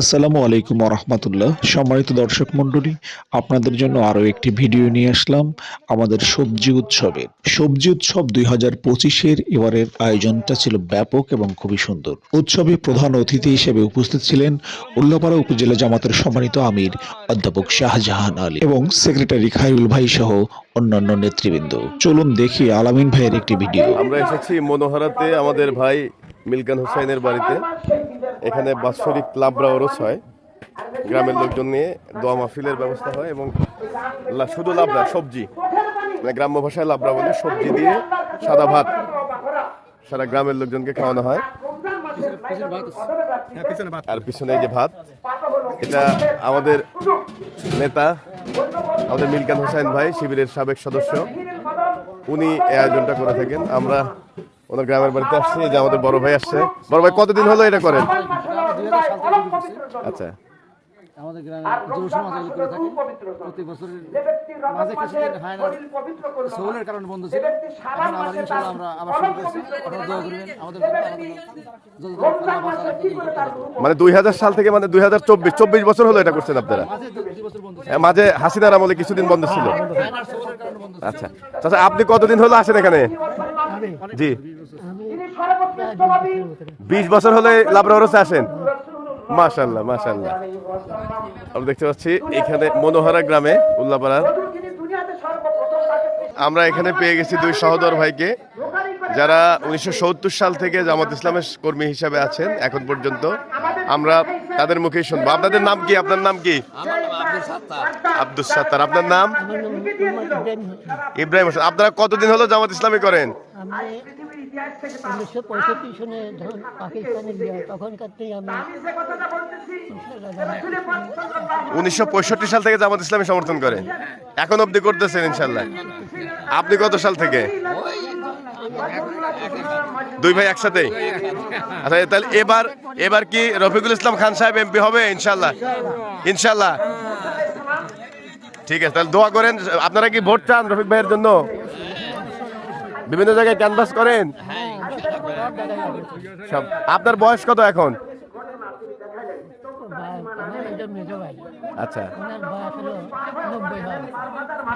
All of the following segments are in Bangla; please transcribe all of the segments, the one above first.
আসসালামু আলাইকুম রহমতুল্লাহ সম্মানিত দর্শক মণ্ডলী, আপনাদের জন্য আরও একটি ভিডিও নিয়ে আসলাম আমাদের সবজি উৎসবের সবজি উৎসব দুই হাজার পঁচিশের এবারের আয়োজনটা ছিল ব্যাপক এবং খুবই সুন্দর। উৎসবে প্রধান অতিথি হিসেবে উপস্থিত ছিলেন উল্লাপাড়া উপজেলা জামাতের সম্মানিত আমির অধ্যাপক শাহজাহান আলী এবং সেক্রেটারি খায়রুল ভাই সহ অন্যান্য নেতৃবৃন্দ। চলুন দেখি আলামিন ভাইয়ের একটি ভিডিও। আমরা এসেছি মনোহরাতে আমাদের ভাই মিলকান হোসাইনের বাড়িতে। এখানে বাৎসরিক লাবড়া ওরস হয়। গ্রামের লোকজন নিয়ে দোয়া মাহফিলের ব্যবস্থা হয় এবং শুধু লাবড়া সবজি। মানে গ্রাম্য ভাষায় লাবড়া বলে সবজি দিয়ে সাদা ভাত সারা গ্রামের লোকজনকে খাওয়ানো হয়। আর পিছনে যে ভাত, এটা আমাদের নেতা, আমাদের মিলকান হোসেন ভাই, শিবিরের সাবেক সদস্য। উনি এই আয়োজনটা করে থাকেন। আমরা ওনার গ্রামের বাড়িতে আসছি যে আমাদের বড় ভাই আসছে। বড় ভাই কতদিন হলো এটা করেন। আচ্ছা। আমাদের গ্রামে যুব সমাজ করে থাকে প্রতি বছরের মাঝে কিছুদিন হয় না সৌলের কারণে বন্ধ ছিল। এখন আবার ইনশাল্লাহ আমরা আবার শুরু করছি আপনারা দোয়া করবেন আমাদের জন্য আমাদের যতদূর আল্লাহ বাঁচান ততদূর করতে পারব। মানে দুই হাজার সাল থেকে মানে দুই হাজার চব্বিশ চব্বিশ বছর হলো এটা করছেন আপনারা? মাঝে মাঝে হাসিনার আমলে কিছুদিন হয় বন্ধ ছিল। আচ্ছা। আচ্ছা আপনি কতদিন হলো আসেন এখানে? জি। বিশ বছর হলে লাবরা ওরসে আসেন। মাশাল্লাহ মাশাল্লাহ আমরা দেখতে পাচ্ছি এখানে মনোহরা গ্রামে উল্লাপাড়ার আমরা এখানে পেয়ে গেছি দুই সহোদর ভাইকে যারা উনিশশো সত্তর সাল থেকে জামাত ইসলামের কর্মী হিসাবে আছেন এখন পর্যন্ত। আমরা তাদের মুখেই শুনব। আপনাদের নাম কি? আপনার নাম কি? আব্দুল সাত্তার। আপনার নাম? ইব্রাহিম হোসেন আপনারা কতদিন হলো জামাত ইসলামী করেন? উনিশশো পঁয়ষট্টি সনে যখন পাকিস্তানে তখনকার থেকে আমি উনিশশো সাল থেকে জামাত ইসলামী সমর্থন করে এখন অবধি করতেছেন ইনশাল্লাহ। আপনি কত সাল থেকে? দুই ভাই একসাথেই? আচ্ছা তাহলে এবার এবার কি রফিকুল ইসলাম খান সাহেব এমপি হবে ইনশাল্লাহ? ইনশাল্লাহ। ঠিক আছে, তাহলে দোয়া করেন, আপনারা কি ভোট চান রফিক ভাইয়ের জন্য? বিভিন্ন জায়গায় ক্যানভাস করেন? সব, আপনার বয়স কত এখন? আচ্ছা।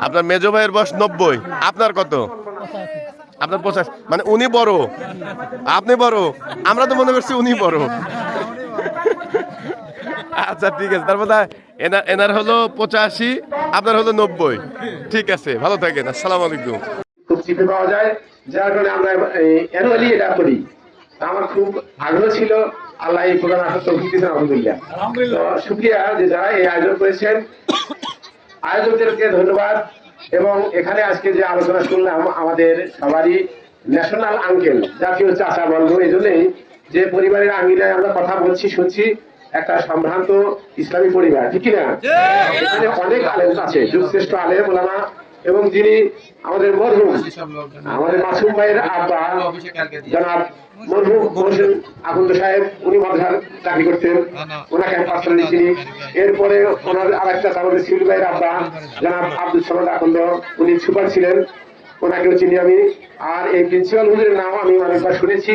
আপনার মেজো ভাইয়ের বয়স নব্বই, আপনার কত? আপনার পঁচাশ মানে উনি বড়। আপনি বড়, আমরা তো মনে করছি উনি বড়। আচ্ছা ঠিক আছে, তারপর এনার হলো পঁচাশি, আপনার হলো নব্বই। ঠিক আছে, ভালো থাকেন, আসসালামু আলাইকুম। খুব চিপে পাওয়া যায়, যার কারণে আমরা অ্যানুয়ালি এটা করি। আমার খুব আগ্রহ ছিল, আল্লাহ এই প্রোগ্রাম আসার তৌফিক দিয়েছেন, আলহামদুলিল্লাহ। শুক্রিয়া যে যারা এই আয়োজন করেছেন। আয়োজকদেরকে ধন্যবাদ, এবং এখানে আজকে যে আলোচনা শুনলাম, আমাদের সবারই ন্যাশনাল আঙ্কেল জাতীয় চাচা বলব এই জন্যই যে পরিবারের আঙ্গিনায় আমরা কথা বলছি, শুনছি একটা সম্ভ্রান্ত ইসলামী পরিবার ঠিক কিনা? এখানে অনেক আলেম আছে যুগশ্রেষ্ঠ আলেম ওলামা এবং যিনি আমাদের মরহুম আমাদের মাসুম ভাইয়ের আব্বা জনাব মরহুম হোসেন আকুন্দ সাহেব উনি মাদ্রাসার চাকরি করতেন ওনাকে আমি পার্সোনালি চিনি এরপরে ওনার আর একটা আমাদের সিভিল ভাইয়ের আব্বা জনাব আব্দুল সামাদ আকুন্দ উনি সুপার ছিলেন ওনাকেও চিনি আমি। আর এই প্রিন্সিপাল হুজুরের নাম আমি অনেকবার শুনেছি।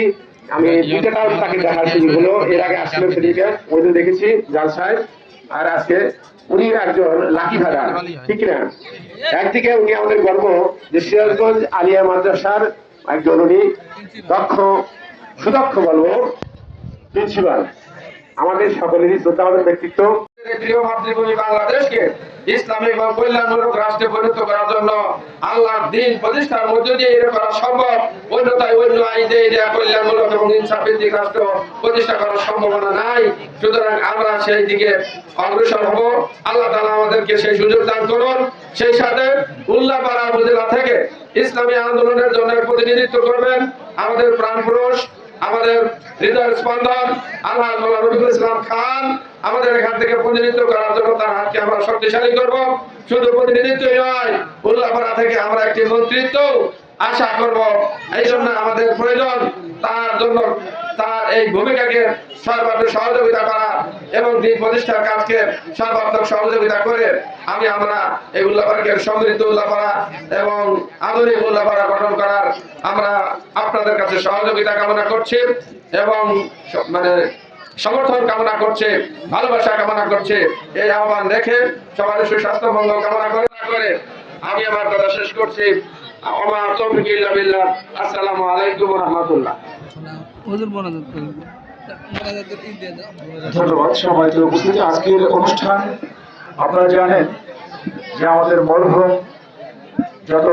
আমি দুটাটাও তাকে দেখার সুযোগ হলো। এর আগে আসছিলাম সেদিকে ওই দিন দেখেছি জাল সাহেব আর আজকে উনি একজন লাকি ভাড়া ঠিক না একদিকে উনি আমাদের গর্ব যে সিরাজগঞ্জ আলিয়া মাদ্রাসার একজন উনি দক্ষ সুদক্ষ বলব প্রিন্সিপাল। আমাদের সকলেরই শ্রদ্ধাবাদের ব্যক্তিত্ব। প্রিয় মাতৃভূমি বাংলাদেশকে ইসলামী এবং কল্যাণমূলক রাষ্ট্রে পরিণত করার জন্য আল্লাহর দিন প্রতিষ্ঠার মধ্য দিয়ে এটা করা সম্ভব। অন্যথায় অন্য আইনে এটা কল্যাণমূলক এবং ইনসাফভিত্তিক রাষ্ট্র প্রতিষ্ঠা করার সম্ভাবনা নাই। সুতরাং আমরা সেই দিকে অগ্রসর হব। আল্লাহ তাআলা আমাদেরকে সেই সুযোগ দান করুন। সেই সাথে উল্লাপাড়া উপজেলা থেকে ইসলামী আন্দোলনের জন্য প্রতিনিধিত্ব করবেন। আমাদের প্রাণপুরুষ আমাদের হৃদয় স্পন্দন, আল্লাহ রবিকুল ইসলাম খান, আমাদের এখান থেকে প্রতিনিধিত্ব করার জন্য তার হাতকে আমরা শক্তিশালী করব। শুধু প্রতিনিধিত্বই নয়, উল্লাপাড়া থেকে আমরা একটি মন্ত্রিত্ব আশা করব এই জন্য আমাদের প্রয়োজন, তার জন্য তার এই ভূমিকাকে সর্বাত্মক সহযোগিতা করা এবং দিন প্রতিষ্ঠার কাজকে সর্বাত্মক সহযোগিতা করে আমি আমরা এই উল্লাপাড়াকে সমৃদ্ধ উল্লাপাড়া এবং আধুনিক উল্লাপাড়া গঠন করার আমরা আপনাদের কাছে সহযোগিতা কামনা করছি এবং মানে সমর্থন কামনা করছে, ভালোবাসা কামনা করছে। এই আহ্বান রেখে সবার সুস্বাস্থ্য, মঙ্গল কামনা করে আমি আমার কথা শেষ করছি। আমার তৌফিক ইল্লা বিল্লাহ। আসসালামু আলাইকুম ওয়া রাহমাতুল্লাহ। ধন্যবাদ সম্মানিত উপস্থিতি। আজকের অনুষ্ঠান আপনারা জানেন যে আমাদের মরহুম যত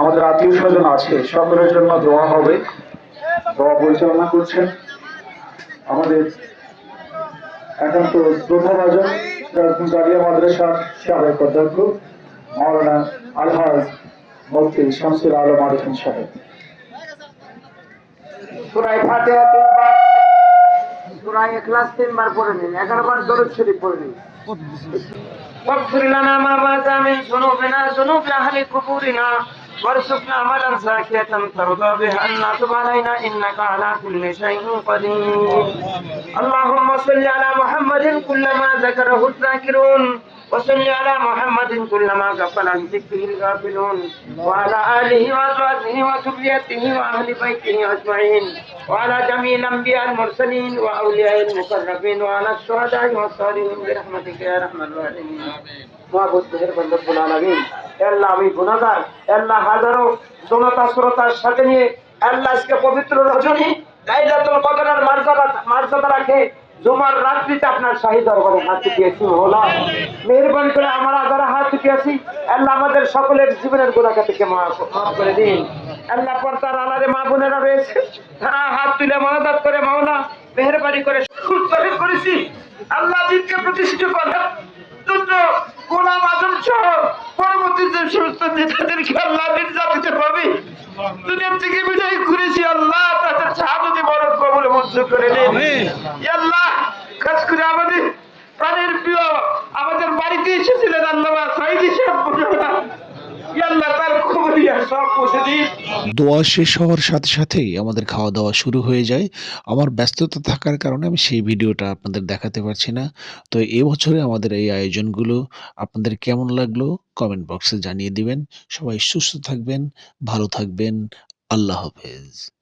আমাদের আত্মীয় স্বজন আছে সকলের জন্য দোয়া হবে। দোয়া পরিচালনা করছেন আমাদের একান্ত শ্রদ্ধাভাজন গাড়িয়া মাদ্রাসার সাবেক অধ্যক্ষ মাওলানা আলহাজ মুফতি শামসুল আলম আরিফিন সাহেব সুরাই ফাতিহা তিনবার সুরাই ইখলাস তিনবার পড়ে নিন এগারো বার দরুদ শরীফ পড়ে নিন واغفر لنا ما بات من ذنوبنا ذنوب أهل قبورنا وارزقنا عملا زاكية ترضى به عنا تب علينا إنك على كل شيء قدير اللهم صل على محمد كلما ذكره الذاكرون وصل على محمد كلما غفل عن ذكره الغافلون وعلى آله وأزواجه وذريته وأهل بيته أجمعين وعلى جميع الأنبياء المرسلين وأولياء المقربين وعلى الشهداء والصالحين برحمتك يا أرحم الراحمين মাহবুব মেহেরবান রব্বুল আলামিন আল্লাহ আমি গুনাহগার আল্লাহ হাজারো জনতা শ্রোতার সাথে নিয়ে আল্লাহ আজকে পবিত্র রজনী লাইলাতুল কদরের মর্যাদা মর্যাদা রাখে জুমার রাত্রিতে আপনার শাহী দরবারে হাত উঠিয়েছি হলো মেহরবানি করে আমরা যারা হাত উঠিয়েছি আল্লাহ আমাদের সকলের জীবনের গুণাকে থেকে মাফ করে দিন। আল্লাহ পর তার আলারে মা বোনেরা রয়েছে। তারা হাত তুলে মানাদাত করে মাওলা মেহরবানি করে করেছি আল্লাহ দিনকে প্রতিষ্ঠিত করে জন্য গোলাম আজম সহ পরবর্তী যে সমস্ত নেতাদেরকে আল্লাহ নির্যাতিত পাবে দুনিয়ার থেকে বিদায় করেছি আল্লাহ তাদের সাহায্যে বরফ কবলে মঞ্জুর করে ইয়া আল্লাহ খাস করে আমাদের প্রাণের প্রিয় আমাদের বাড়িতে এসেছিলেন আল্লাহ সাইদি সাহেব দোয়া শেষ হওয়ার সাথে সাথেই আমাদের খাওয়া দাওয়া শুরু হয়ে যায়। আমার ব্যস্ততা থাকার কারণে আমি সেই ভিডিওটা আপনাদের দেখাতে পারছি না। তো এবছরে আমাদের এই আয়োজনগুলো আপনাদের কেমন লাগল কমেন্ট বক্সে জানিয়ে দিবেন। সবাই সুস্থ থাকবেন, ভালো থাকবেন। আল্লাহ হাফেজ।